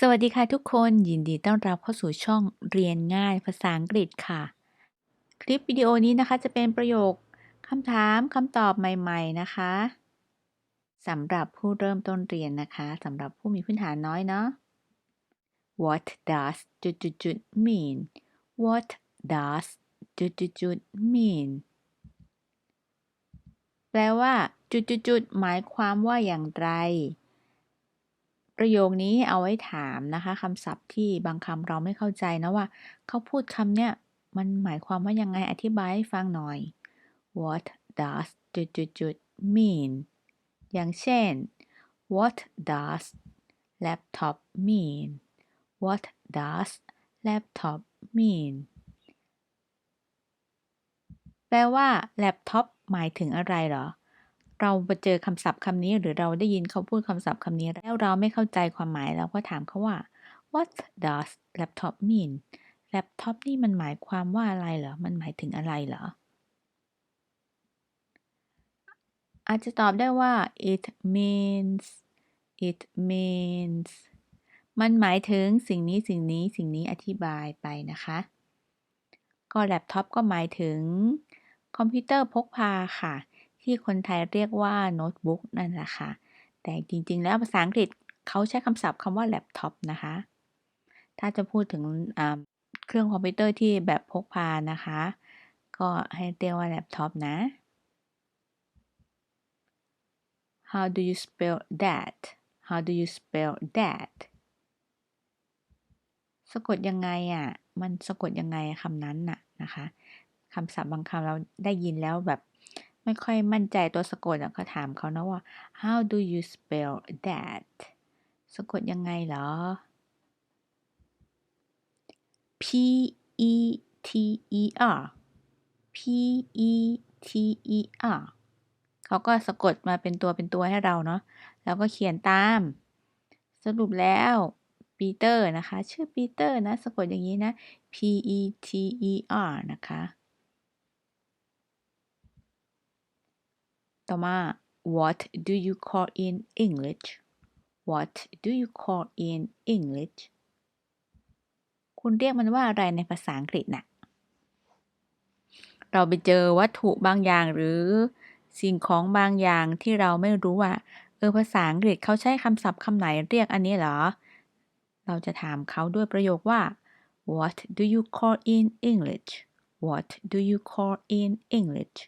สวัสดีค่ะทุกคนยินดีต้อนรับเข้าสู่ช่องเรียนง่ายภาษาอังกฤษค่ะ คลิปวิดีโอนี้นะคะจะเป็นประโยคคำถามคำตอบใหม่ ๆนะคะสำหรับผู้เริ่มต้นเรียนนะคะสำหรับผู้มีพื้นฐานน้อยเนาะ What does จุดจุดจุด mean What does จุดจุดจุด mean แปลว่า จุดจุดจุดหมายความว่าอย่างไร ประโยคนี้เอาไว้ถามนะคะคำศัพท์ที่บางคำเราไม่เข้าใจนะว่า เขาพูดคำเนี้ยมันหมายความว่ายังไงอธิบายให้ฟังหน่อย What does จุดจุดจุด mean อย่างเช่น What does laptop mean What does laptop mean แปลว่า laptop หมายถึงอะไรเหรอ เราไปเจอคำศัพท์คำนี้หรือเราได้ยินเขาพูดคำศัพท์คำนี้ แล้วเราไม่เข้าใจความหมายเราก็ถามเขาว่า What does laptop mean laptop นี่มันหมายความว่าอะไรเหรอ มันหมายถึงอะไรเหรอ อาจจะตอบได้ว่า it means it means มันหมายถึงสิ่งนี้สิ่งนี้สิ่งนี้อธิบายไปนะคะ ก็แล็ปท็อปก็หมายถึงคอมพิวเตอร์พกพาค่ะ ที่คนไทยเรียกว่าโน้ตบุ๊กนั่นแหละค่ะ แต่จริง ๆ แล้วภาษาอังกฤษเขาใช้คำศัพท์คำว่าแล็ปท็อปนะคะ ถ้าจะพูดถึงเครื่องคอมพิวเตอร์ที่แบบพกพานะคะ ก็ให้เรียกว่าแล็ปท็อปนะ How do you spell that How do you spell that สะกดยังไงอะ มันสะกดยังไงคำนั้นน่ะนะคะคำศัพท์บางคำเราได้ยินแล้วแบบ ไม่ค่อยมั่นใจตัวสะกดก็ถามเขานะว่า how do you spell that สะกดยังไงเหรอ p e t e r p e t e r เขาก็สะกดมาเป็นตัวเป็นตัวให้เราเนาะแล้วก็เขียนตาม สรุปแล้วปีเตอร์นะคะ ชื่อปีเตอร์นะ สะกดอย่างนี้นะ P E T E R นะคะ ต่อมา What do you call in English What do you call in English คุณเรียกมันว่าอะไรในภาษาอังกฤษนะ่ะ เราไปเจอวัตถุบางอย่างหรือสิ่งของบางอย่างที่เราไม่รู้ว่า เออภาษาอังกฤษเขาใช้คำศัพท์คำไหนเรียกอันนี้เหรอ เราจะถามเขาด้วยประโยคว่า What do you call in English What do you call in English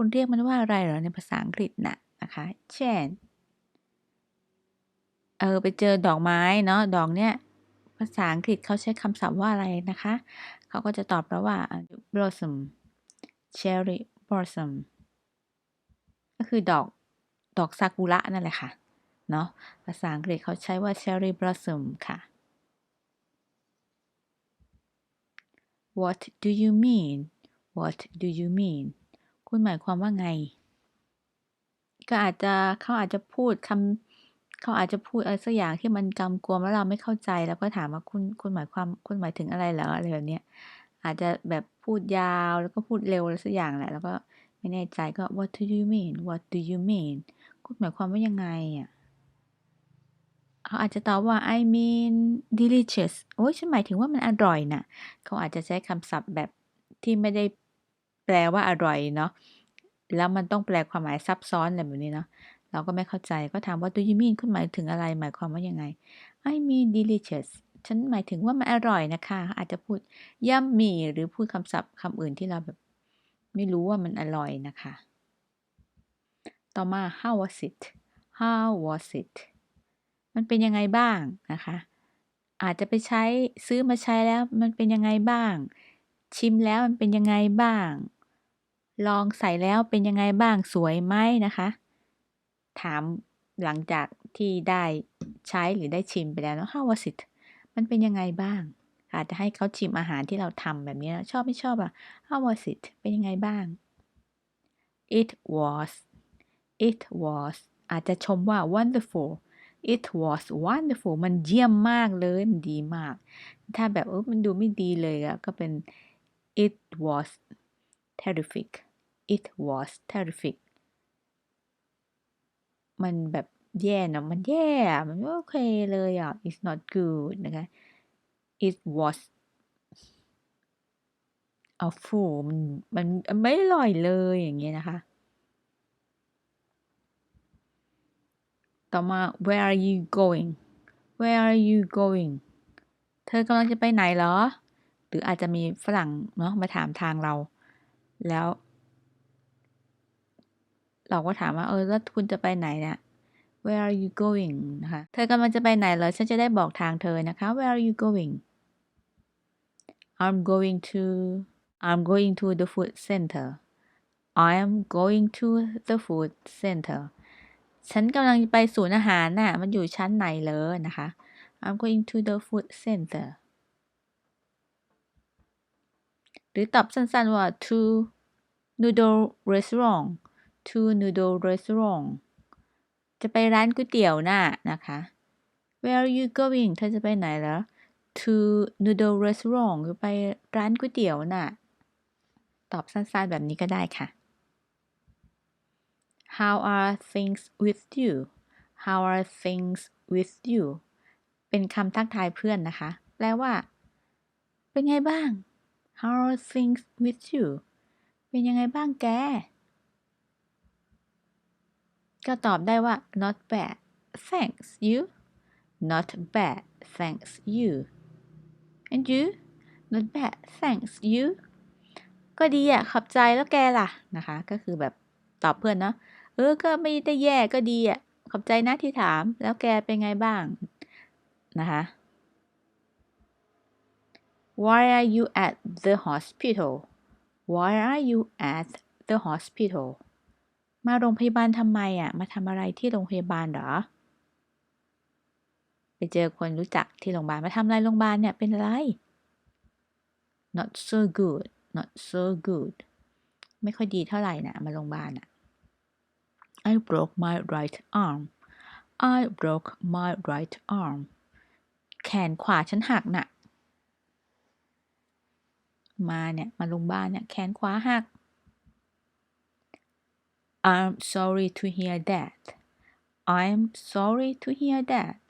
คุณเรียกมันว่าอะไรเหรอในภาษาอังกฤษนะนะคะ เช่น เออไปเจอดอกไม้เนาะ ดอกเนี้ยภาษาอังกฤษเขาใช้คำศัพท์ว่าอะไรนะคะ เขาก็จะตอบเราว่า blossom cherry blossom ก็คือดอกดอกซากุระนั่นแหละค่ะ เนาะภาษาอังกฤษเขาใช้ว่า cherry blossom ค่ะ What do you mean What do you mean คุณหมายความว่าไง ก็อาจจะเขาอาจจะพูดคำเขาอาจจะพูดอะไรสักอย่างที่มันกำกวมแล้วเราไม่เข้าใจแล้วก็ถามว่าคุณคุณหมายความคุณหมายถึงอะไรเหรออะไรแบบนี้อาจจะแบบพูดยาวแล้วก็พูดเร็วอะไรสักอย่างแหละแล้วก็ไม่แน่ใจก็ what do you mean what do you mean คุณหมายความว่ายังไงอะเขาอาจจะตอบว่า I mean delicious โอ้ยฉันหมายถึงว่ามันอร่อยนะ่ะ เขาอาจจะใช้คำศัพท์แบบที่ไม่ได้ แปลว่าอร่อยเนาะแล้วมันต้องแปลความหมายซับซ้อนอะไรแบบนี้เนาะเราก็ไม่เข้าใจก็ถามว่า do you mean คุณหมายถึงอะไรหมายความว่ายังไง I mean delicious ฉันหมายถึงว่ามันอร่อยนะคะ อาจจะพูด yummy หรือพูดคำศัพท์คำอื่นที่เราแบบ ไม่รู้ว่ามันอร่อยนะคะ ต่อมา how was it how was it มันเป็นยังไงบ้างนะคะ อาจจะไปใช้ซื้อมาใช้แล้วมันเป็นยังไงบ้าง ชิมแล้วมันเป็นยังไงบ้าง ลองใส่แล้วเป็นยังไงบ้างสวยไหมนะคะ ถามหลังจากที่ได้ใช้หรือได้ชิมไปแล้วเนาะ how was it มันเป็นยังไงบ้าง อาจจะให้เขาชิมอาหารที่เราทำแบบนี้ชอบไม่ชอบอะ how was it เป็นยังไงบ้าง it was it was อาจจะชมว่า wonderful it was wonderful มันเยี่ยมมากเลย มันดีมาก ถ้าแบบเออมันดูไม่ดีเลยอะก็เป็น it was terrific it was terrific มันแบบแย่เนะมันแย่ มันไม่โอเคเลยอะ it's not good นะคะ it was awful มันมันมันไม่อร่อยเลยอย่างเงี้ยนะคะ ต่อมา where are you going where are you going เธอกำลังจะไปไหนเหรอ หรืออาจจะมีฝรั่งเนาะมาถามทางเรา แล้ว เราก็ถามว่าเออแล้วคุณจะไปไหนเนี่ย where are you going นะคะ เธอกำลังจะไปไหนเหรอ ฉันจะได้บอกทางเธอนะคะ where are you going I'm going to I'm going to the food center I am going to the food center ฉันกำลังไปศูนย์อาหารน่ะ มันอยู่ชั้นไหนเลยนะคะ I'm going to the food center หรือตอบสั้นๆว่า to noodle restaurant to noodle restaurant จะไปร้านก๋วยเตี๋ยวน่ะนะคะ Where are you going เธอจะไปไหนเหรอ to noodle restaurant คือไปร้านก๋วยเตี๋ยวน่ะ ตอบสั้นๆแบบนี้ก็ได้ค่ะ How are things with you How are things with you เป็นคำทักทายเพื่อนนะคะ แปลว่า เป็นไงบ้าง How are things with you เป็นยังไงบ้างแก ก็ตอบได้ว่า not bad thanks you not bad thanks you and you not bad thanks you ก็ดีอะขอบใจแล้วแกล่ะนะคะ ก็คือแบบตอบเพื่อนเนาะเออ ก็ไม่ได้แย่ก็ดีอะขอบใจนะที่ถาม แล้วแกเป็นไงบ้างนะคะ Why are you at the hospital Why are you at the hospital มาโรงพยาบาลทำไมอะ มาทำอะไรที่โรงพยาบาลเหรอ ไปเจอคนรู้จักที่โรงพยาบาล มาทำอะไรโรงพยาบาลเนี่ยเป็นอะไร not so good not so good ไม่ค่อยดีเท่าไหร่นะมาโรงพยาบาลอะ I broke my right arm I broke my right arm แขนขวาฉันหักน่ะ มาเนี่ย มาโรงพยาบาลเนี่ย แขนขวาหัก I'm sorry to hear that I'm sorry to hear that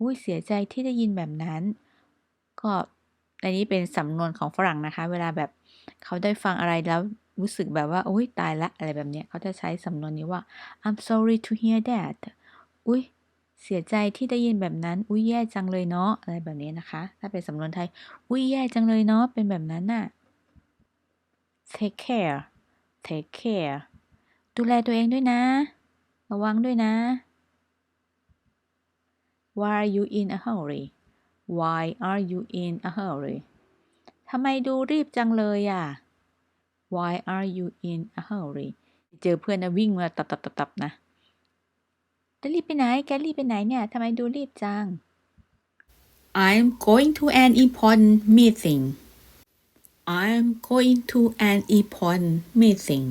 อุ้ยเสียใจที่ได้ยินแบบนั้น ก็อันนี้เป็นสำนวนของฝรั่งนะคะ เวลาแบบเขาได้ฟังอะไรแล้วรู้สึกแบบว่า อุ้ยตายละ อะไรแบบเนี้ย เขาจะใช้สำนวนนี้ว่า I'm sorry to hear that อุ้ยเสียใจที่ได้ยินแบบนั้น อุ้ยแย่จังเลยเนาะ อะไรแบบนี้นะคะ ถ้าเป็นสำนวนไทย อุ้ยแย่จังเลยเนาะ เป็นแบบนั้นน่ะ take care take care ดูแลตัวเองด้วยนะ ระวังด้วยนะ Why are you in a hurry Why are you in a hurry ทำไมดูรีบจังเลยอะ Why are you in a hurry เจอเพื่อนนะวิ่งมาตับตับตับตับนะจะรีบไปไหน แกรีบไปไหนเนี่ยทำไมดูรีบจัง I'm going to an important meeting I'm going to an important meeting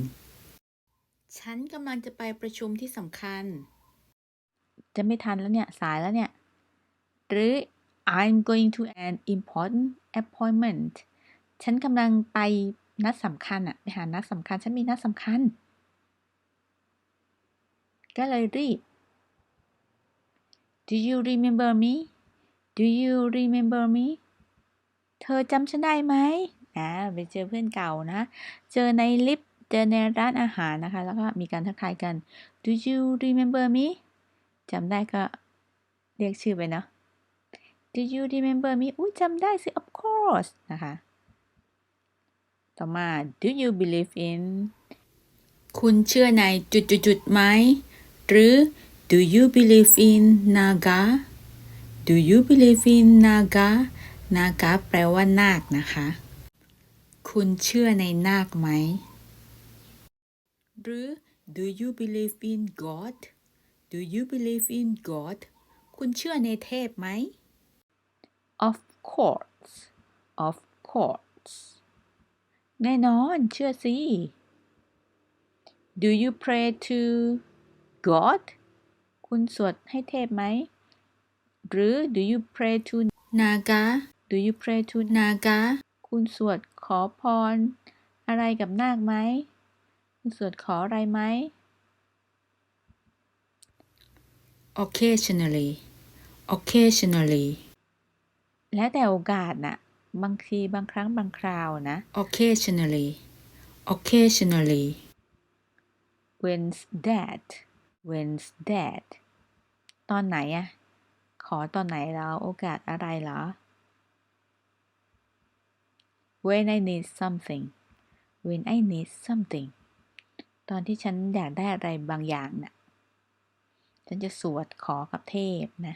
ฉันกำลังจะไปประชุมที่สำคัญ จะไม่ทันแล้วเนี่ย สายแล้วเนี่ย หรือ I'm going to an important appointment ฉันกำลังไปนัดสำคัญอะไปหานัดสำคัญ ฉันมีนัดสำคัญ ก็เลยรีบ Do you remember me Do you remember me เธอจำฉันได้ไหมอ่าไปเจอเพื่อนเก่านะ เจอในลิฟต์ เจอในร้านอาหารนะคะ แล้วก็มีการทักทายกัน Do you remember me จำได้ก็เรียกชื่อไปเนาะ Do you remember me อุ้ยจำได้สิ of course นะคะ ต่อมา Do you believe in คุณเชื่อในจุดๆๆไหม หรือ Do you believe in Naga Do you believe in Naga Naga แปลว่านาคนะคะ คุณเชื่อในนาคไหม หรือ Do you believe in God Do you believe in God คุณเชื่อในเทพไหม Of course Of course แน่นอนเชื่อสิ Do you pray to God คุณสวดให้เทพไหม หรือ Do you pray to Naga Do you pray to Naga คุณสวดขอพร อะไรกับนาคไหม คุณสวดขออะไรไหม occasionally occasionally แล้วแต่โอกาสน่ะ บางทีบางครั้งบางคราวนะ occasionally occasionally when's that when's that ตอนไหนอะขอตอนไหนแล้วโอกาสอะไรเหรอ when I need something when I need something ตอนที่ฉันอยากได้อะไรบางอย่างน่ะ ฉันจะสวดขอกับเทพนะ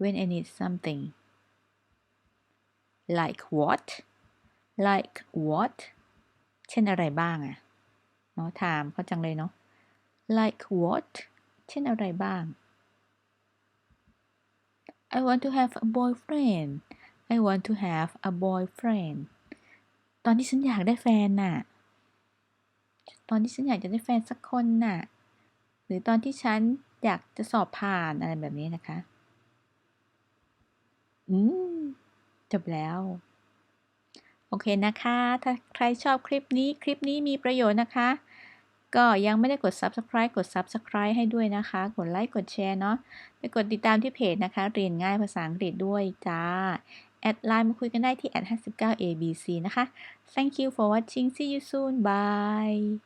when I need something like what like what เช่นอะไรบ้างอะเนาะถามเขาจังเลยเนาะ like what เช่นอะไรบ้าง I want to have a boyfriend I want to have a boyfriend ตอนที่ฉันอยากได้แฟนน่ะ ตอนที่ฉันอยากจะได้แฟนสักคนน่ะ หรือตอนที่ฉันอยากจะสอบผ่านอะไรแบบนี้นะคะ อืม จบแล้ว โอเคนะคะ ถ้าใครชอบคลิปนี้ คลิปนี้มีประโยชน์นะคะ ก็ยังไม่ได้กด subscribe กด subscribe ให้ด้วยนะคะ กดไลค์ กดแชร์เนาะ ไปกดติดตามที่เพจนะคะ เรียนง่ายภาษาอังกฤษด้วยจ้า แอดไลน์มาคุยกันได้ที่ @59abc นะคะ thank you for watching. See you soon. Bye